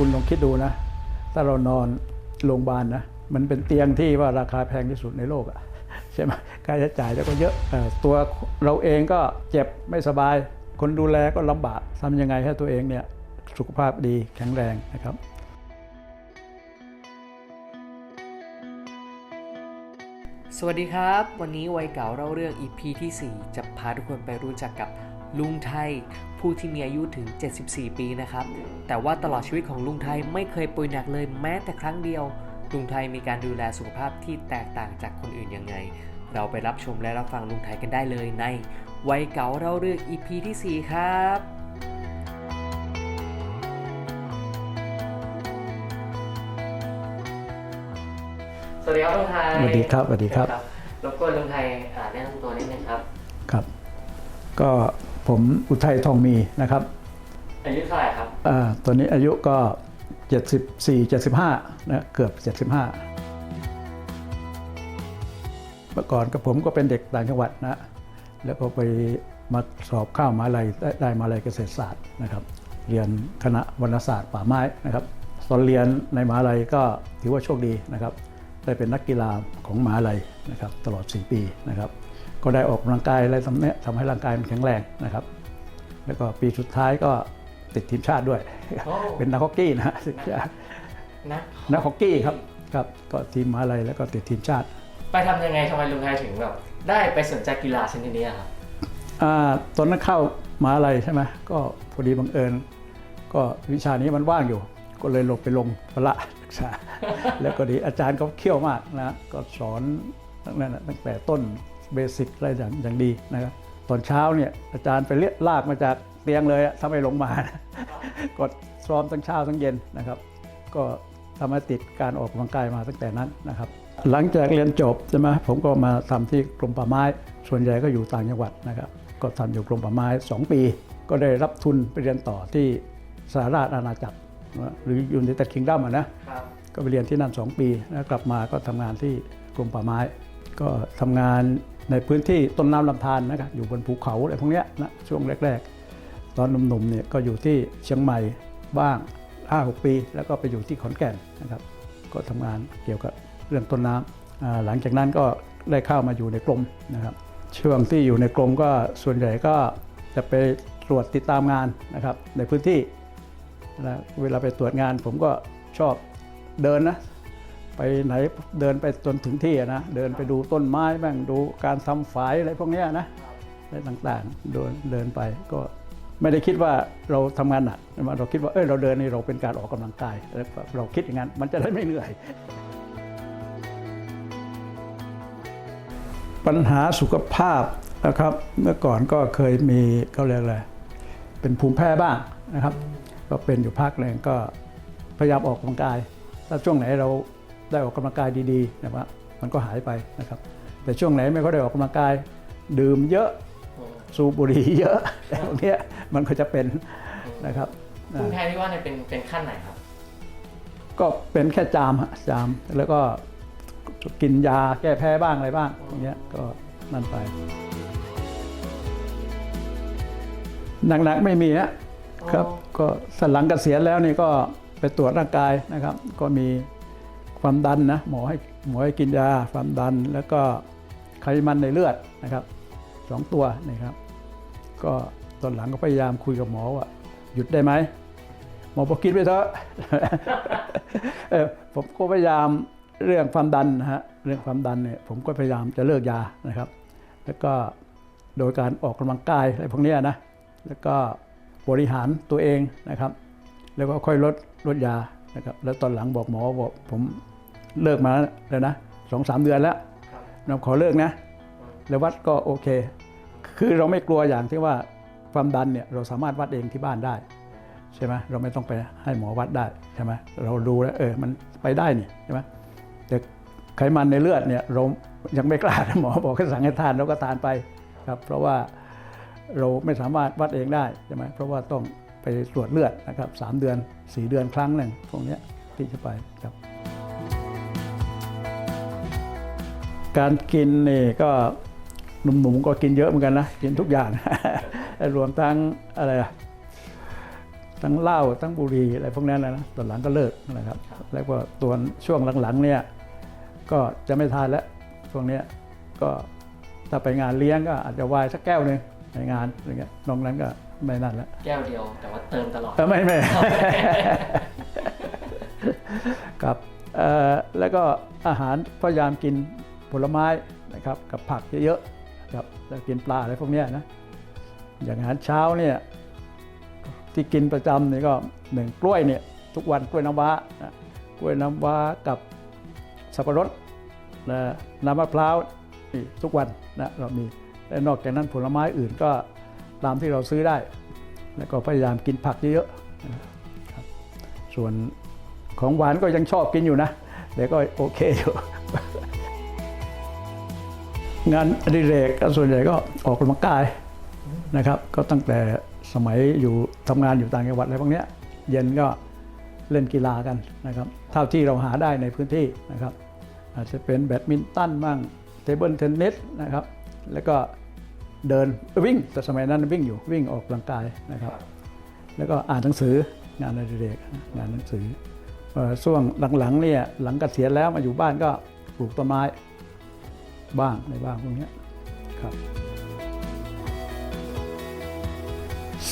คุณลองคิดดูนะ ถ้าเรานอนโรงพยาบาลนะ มันเป็นเตียงที่ว่าราคาแพงที่สุดในโลกอะใช่ไหมค่าใช้จ่ายแล้วก็เยอะ ตัวเราเองก็เจ็บไม่สบาย คนดูแลก็ลำบากทำยังไงให้ตัวเองเนี่ยสุขภาพดีแข็งแรงนะครับสวัสดีครับ วันนี้วัยเก่าเล่าเรื่อง EP ที่ 4 จะพาทุกคนไปรู้จักกับ ลุงไทยผู้ที่มีอายุถึง 74 ปีนะครับ แต่ว่าตลอดชีวิตของลุงไทยไม่เคยป่วยหนักเลยแม้แต่ครั้งเดียว ลุงไทยมีการดูแลสุขภาพที่แตกต่างจากคนอื่นยังไง เราไปรับชมและรับฟังลุงไทยกันได้เลยในวัยเก่าเล่าเรื่อง EP ที่ 4 ครับสวัสดีครับลุงไทยสวัสดีครับสวัสดีครับรบกวนลุงไทยอ่าแนะนำตัวนิดนึงครับ ครับ ก็ ผมอุทัยทองมีนะครับอายุเท่าไหร่ครับอ่าตอนนี้อายุก็ 74 75นะเกือบ 75 เมื่อก่อนก็ผมก็เป็นเด็กต่างจังหวัดนะแล้วก็ไปมาสอบเข้ามหาลัยได้ได้มหาลัยเกษตรศาสตร์นะครับ เรียนคณะวรรณศาสตร์ป่าไม้นะครับตอนเรียนในมหาลัยก็ถือว่าโชคดีนะครับ ได้เป็นนักกีฬาของมหาลัย นะครับตลอด 4 ปีนะครับก็ได้ออกกำลังกายอะไรทำเนี้ยทำให้ร่างกายมันแข็งแรงนะครับ แล้วก็ปีสุดท้ายก็ติดทีมชาติด้วย โอ้ เป็นนักฮอกกี้นะฮะศึกษานะนักฮอกกี้ครับครับก็ทีมมหาลัยแล้วก็ติดทีมชาติ ไปทำยังไงทำไมลุงไทยถึงแบบได้ไปสนใจกีฬาชนิดนี้อะครับ อ่าตอนนั้นเข้ามหาลัยใช่ไหมก็พอดีบังเอิญ ก็วิชานี้มันว่างอยู่ ก็เลยลงไปลงพละศึกษา แล้วก็ดีอาจารย์เขาเขี่ยวมากนะก็สอน ตั้งนั้นน่ะตั้งแต่ต้นเบสิกอะไรอย่างอย่างดีนะครับตอนเช้าเนี่ยอาจารย์ไปเรียกลากมาจากเตียงเลยอะถ้าไม่ลงมานะก็ซ้อมทั้งเช้าทั้งเย็นนะครับ ก็ทำให้ติดการออกกำลังกายมาตั้งแต่นั้นนะครับ หลังจากเรียนจบใช่ไหมผมก็มาทำที่กรมป่าไม้ ส่วนใหญ่ก็อยู่ต่างจังหวัดนะครับ ก็ทำอยู่กรมป่าไม้ 2 ปี ก็ได้รับทุนไปเรียนต่อที่สหราชอาณาจักรนะหรือยูน i ต็ดคิงดัมนะครับก็ไปเรียนที่นั่น 2 ปีแล้วกลับมาก็ทำงานที่กรมป่าไม้ ก็ทำงานในพื้นที่ต้นน้ำลำธารนะครับอยู่บนภูเขาอะไรพวกนี้นะช่วงแรก ๆ ตอนหนุ่มๆเนี่ยก็อยู่ที่เชียงใหม่บ้าง 5-6 ปี แล้วก็ไปอยู่ที่ขอนแก่นนะครับ ก็ทำงานเกี่ยวกับเรื่องต้นน้ำอ่าหลังจากนั้นก็ได้เข้ามาอยู่ในกรมนะครับช่วงที่อยู่ในกรมก็ส่วนใหญ่ก็จะไปตรวจติดตามงานนะครับในพื้นที่เวลาไปตรวจงานผมก็ชอบเดินนะ ไปไหนเดินไปจนถึงที่นะเดินไปดูต้นไม้บ้างดูการทำฝายอะไรพวกนี้นะอะไรต่างๆเดินเดินไปก็ไม่ได้คิดว่าเราทำงานหนักเราคิดว่าเออเราเดินนี่เราเป็นการออกกำลังกายเราคิดอย่างนั้นมันจะได้ไม่เหนื่อย ปัญหาสุขภาพนะครับ เมื่อก่อนก็เคยมีเขาเรียกอะไรเป็นภูมิแพ้บ้างนะครับ ก็เป็นอยู่พักหนึ่งก็พยายามออกกำลังกายถ้าช่วงไหนเรา ได้ออกกำลังกายดีๆนะครับมันก็หายไปนะครับ แต่ช่วงไหนไม่ค่อยได้ออกกำลังกาย ดื่มเยอะสูบบุหรี่เยอะแต่พวกเนี้ยมันก็จะเป็นนะครับลุงไทยที่ว่าเนี่ยเป็นเป็นขั้นไหนครับ ก็เป็นแค่จามฮะจามแล้วก็กินยาแก้แพ้บ้างอะไรบ้างอย่างเงี้ยก็นั่นไปหนักๆไม่มีนะครับอ๋อก็สนหลังเกษียณแล้วนี่ก็ไปตรวจร่างกายนะครับ ก็มี ความดันนะหมอให้หมอให้กินยาความดันแล้วก็ไขมันในเลือดนะครับสองตัวนะครับ ก็ตอนหลังก็พยายามคุยกับหมอว่าหยุดได้ไหมหมอบอกกินไปเถอะเอผมก็พยายามเรื่องความดันนะฮะเรื่องความดันเนี่ยผมก็พยายามจะเลิกยานะครับ แล้วก็โดยการออกกำลังกายอะไรพวกนี้นะแล้วก็บริหารตัวเองนะครับ แล้วก็ค่อยลดลดยานะครับ แล้วตอนหลังบอกหมอบอกผม เลิกมาแล้วนะสองสามเดือนแล้วครับเราขอเลิกนะ แล้ววัดก็โอเค คือเราไม่กลัวอย่างที่ว่าความดันเนี่ยเราสามารถวัดเองที่บ้านได้ใช่ไหมเราไม่ต้องไปให้หมอวัดได้ใช่ไหมเราดูแล้วเออมันไปได้นี่ใช่ไหมแต่ไขมันในเลือดเนี่ยเรายังไม่กล้าหมอบอกให้สั่งให้ทานเราก็ทานไปครับ เพราะว่าเราไม่สามารถวัดเองได้ใช่ไหมเพราะว่าต้องไปตรวจเลือดนะครับสามเดือนสี่เดือนครั้งหนึ่งพวกเนี้ยที่จะไปครับ การกินนี่ก็หนุ่มๆก็กินเยอะเหมือนกันนะกินทุกอย่าง รวมทั้งอะไรอะทั้งเหล้าทั้งบุหรี่อะไรพวกนั้นนะนะตอนหลังก็เลิกนะครับ แล้วก็ตัวช่วงหลังๆเนี่ยก็จะไม่ทานแล้วช่วงเนี้ยก็ถ้าไปงานเลี้ยงก็อาจจะวายสักแก้วหนึ่งในงานอะไรเงี้ยนอกนั้นก็ไม่นั่นแล้วแก้วเดียวแต่ว่าเติมตลอดเออไม่ไม่ครับเอ่อแล้วก็อาหารพยายามกิน ผลไม้นะครับกับผักเยอะๆครับแล้วกินปลาอะไรพวกนี้นะอย่างอาหารเช้าเนี่ยที่กินประจำเนี่ยก็หนึ่งกล้วยเนี่ยทุกวันกล้วยน้ำว้านะกล้วยน้ำว้ากับสับปะรดนะน้ำมะพร้าวนี่ทุกวันนะเรามีและนอกจากนั้นผลไม้อื่นก็ตามที่เราซื้อได้ แล้วก็พยายามกินผักเยอะๆส่วนของหวานก็ยังชอบกินอยู่นะแต่ก็โอเคอยู่ งานอดิเรกส่วนใหญ่ก็ออกกำลังกายนะครับ ก็ตั้งแต่สมัยอยู่ทำงานอยู่ต่างจังหวัดอะไรพวกเนี้ยเย็นก็เล่นกีฬากันนะครับเท่าที่เราหาได้ในพื้นที่นะครับ อาจจะเป็นแบดมินตันบ้างเทเบิลเทนนิสนะครับ แล้วก็เดินวิ่งแต่สมัยนั้นวิ่งอยู่วิ่งออกกำลังกายนะครับ แล้วก็อ่านหนังสืองานอดิเรกงานหนังสือเอ่อช่วงหลังๆเนี่ยหลังเกษียณแล้วมาอยู่บ้านก็ปลูกต้นไม้ บ้างในบ้างพวกนี้ครับ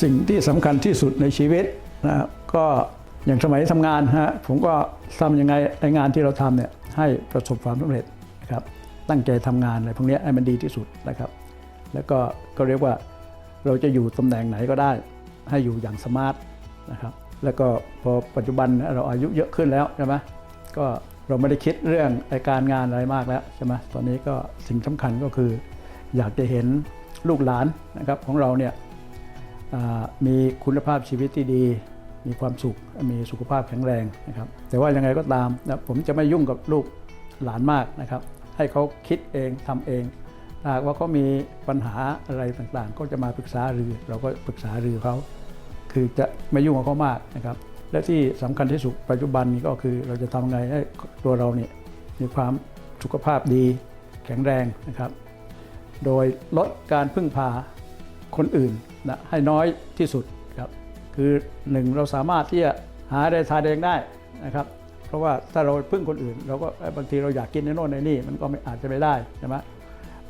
สิ่งที่สำคัญที่สุดในชีวิตนะครับก็อย่างสมัยทำงานฮะผมก็ทำยังไงในงานที่เราทำเนี่ยให้ประสบความสำเร็จนะครับตั้งใจทำงานอะไรพวกนี้ให้มันดีที่สุดนะครับ แล้วก็ก็เรียกว่าเราจะอยู่ตำแหน่งไหนก็ได้ ให้อยู่อย่างสมาร์ทนะครับแล้วก็พอปัจจุบันเราอายุเยอะขึ้นแล้วใช่ไหมก็ เราไม่ได้คิดเรื่องไอการงานอะไรมากแล้วใช่ไหมตอนนี้ก็สิ่งสำคัญก็คือ อยากจะเห็นลูกหลานนะครับของเราเนี่ยมีคุณภาพชีวิตที่ดี มีความสุข มีสุขภาพแข็งแรงนะครับ แต่ว่ายังไงก็ตามนะผมจะไม่ยุ่งกับลูกหลานมากนะครับ ให้เขาคิดเองทำเองหากว่าเขามีปัญหาอะไรต่างๆ ก็จะมาปรึกษาหรือ เราก็ปรึกษาหรือเขา คือจะไม่ยุ่งกับเขามากนะครับ และที่สำคัญที่สุดปัจจุบันนี้ก็คือเราจะทำไงให้ตัวเราเนี่ยมีความสุขภาพดีแข็งแรงนะครับ โดยลดการพึ่งพาคนอื่นนะให้น้อยที่สุดครับคือหนึ่งเราสามารถที่จะหาได้ทานเองได้นะครับเพราะว่าถ้าเราพึ่งคนอื่น เราก็บางทีเราอยากกินในโน่นในนี่มันก็ไม่อาจจะไม่ได้ใช่ไหม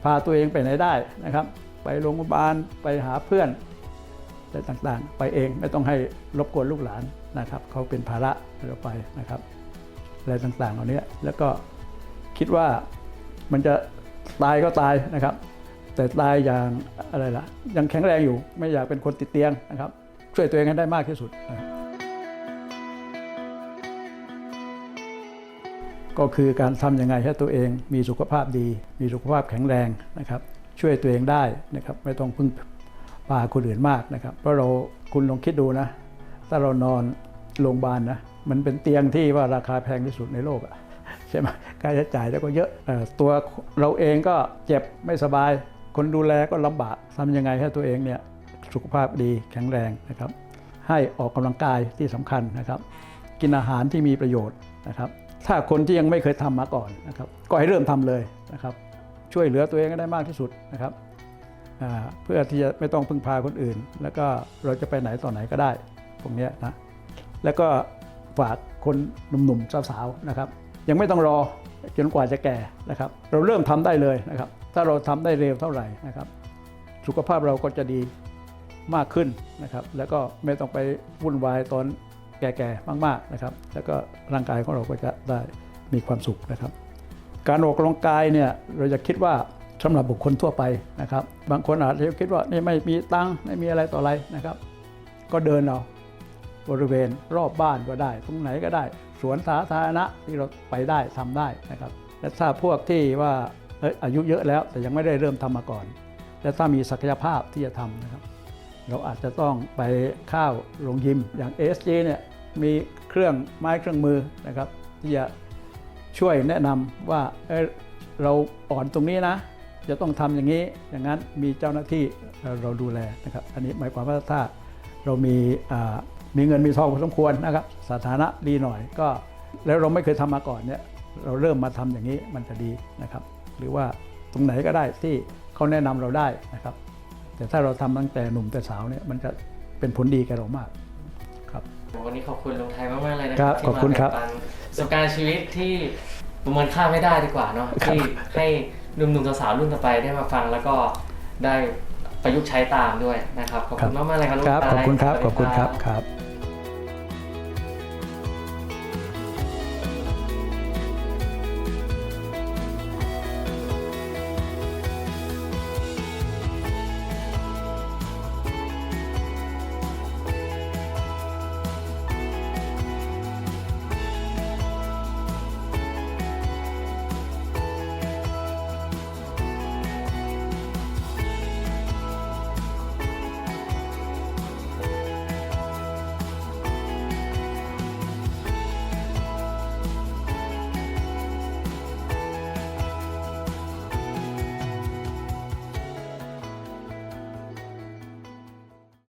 พาตัวเองไปไหนได้นะครับ ไปโรงพยาบาลไปหาเพื่อนอะไรต่างๆ ไปเองไม่ต้องให้รบกวนลูกหลาน นะครับเขาเป็นภาระเราไปนะครับอะไรต่างๆเหล่านี้แล้วก็คิดว่ามันจะตายก็ตายนะครับ แต่ตายอย่างอะไรล่ะ ยังแข็งแรงอยู่ไม่อยากเป็นคนติดเตียงนะครับ ช่วยตัวเองให้ได้มากที่สุดนะก็คือการทำยังไงให้ตัวเองมีสุขภาพดี มีสุขภาพแข็งแรงนะครับ ช่วยตัวเองได้นะครับ ไม่ต้องพึ่งพาคนอื่นมากนะครับ เพราะเราคุณลองคิดดูนะ ถ้าเรานอน โรงพยาบาลนะมันเป็นเตียงที่ว่าราคาแพงที่สุดในโลกอะใช่ไหมค่าใช้จ่ายแล้วก็เยอะตัวเราเองก็เจ็บไม่สบาย คนดูแลก็ลำบากทำยังไงให้ตัวเองเนี่ยสุขภาพดีแข็งแรงนะครับ ให้ออกกำลังกายที่สำคัญนะครับ กินอาหารที่มีประโยชน์นะครับ ถ้าคนที่ยังไม่เคยทำมาก่อนนะครับ ก็ให้เริ่มทำเลยนะครับ ช่วยเหลือตัวเองได้มากที่สุดนะครับเพื่อที่จะไม่ต้องพึ่งพาคนอื่น แล้วก็เราจะไปไหนต่อไหนก็ได้พวกเนี้นะ แล้วก็ฝากคนหนุ่มๆสาวๆนะครับ ยังไม่ต้องรอจนกว่าจะแก่นะครับ เราเริ่มทำได้เลยนะครับ ถ้าเราทำได้เร็วเท่าไหร่นะครับ สุขภาพเราก็จะดีมากขึ้นนะครับ แล้วก็ไม่ต้องไปวุ่นวายตอนแก่ๆมากๆนะครับ แล้วก็ร่างกายของเราก็จะได้มีความสุขนะครับ การออกกำลังกายเนี่ยเราจะคิดว่าสำหรับบุคคลทั่วไปนะครับ บางคนอาจจะคิดว่านี่ไม่มีตังค์ไม่มีอะไรต่ออะไรนะครับ ก็เดินเอา บริเวณรอบบ้านก็ได้ ตรงไหนก็ได้ สวนสาธารณะที่เราไปได้ทำได้นะครับ และถ้าพวกที่ว่าออายุเยอะแล้วแต่ยังไม่ได้เริ่มทำมาก่อน และถ้ามีศักยภาพที่จะทำนะครับ เราอาจจะต้องไปเข้าโรงยิมอย่าง ASG เนี่ยมีเครื่องไม้เครื่องมือนะครับ ที่จะช่วยแนะนำว่าเเราอ่อนตรงนี้นะ จะต้องทำอย่างนี้อย่างนั้นมีเจ้าหน้าที่เอ่อเราดูแลนะครับ อันนี้หมายความว่าถ้าเรามีอ่า มีเงินมีทองพอสมควรนะครับสถานะดีหน่อยก็ แล้วเราไม่เคยทำมาก่อนเนี่ยเราเริ่มมาทำอย่างนี้มันจะดีนะครับ หรือว่าตรงไหนก็ได้ที่เขาแนะนำเราได้นะครับ แต่ถ้าเราทำตั้งแต่หนุ่มแต่สาวเนี่ยมันจะเป็นผลดีแก่เรามากครับวันนี้ขอบคุณลุงไทยมากๆเลยนะครับที่ขอบคุณครับมาแบ่งปันประสบการณ์ชีวิตที่ประเมินค่าไม่ได้ดีกว่าเนาะครับที่ให้หนุ่มๆสาวๆรุ่นต่อไปได้มาฟังแล้วก็ได้ประยุกต์ใช้ตามด้วยนะครับ ขอบคุณมากๆเลยครับลุงครับไทยขอบคุณครับสวัสดีขอบคุณครับครับ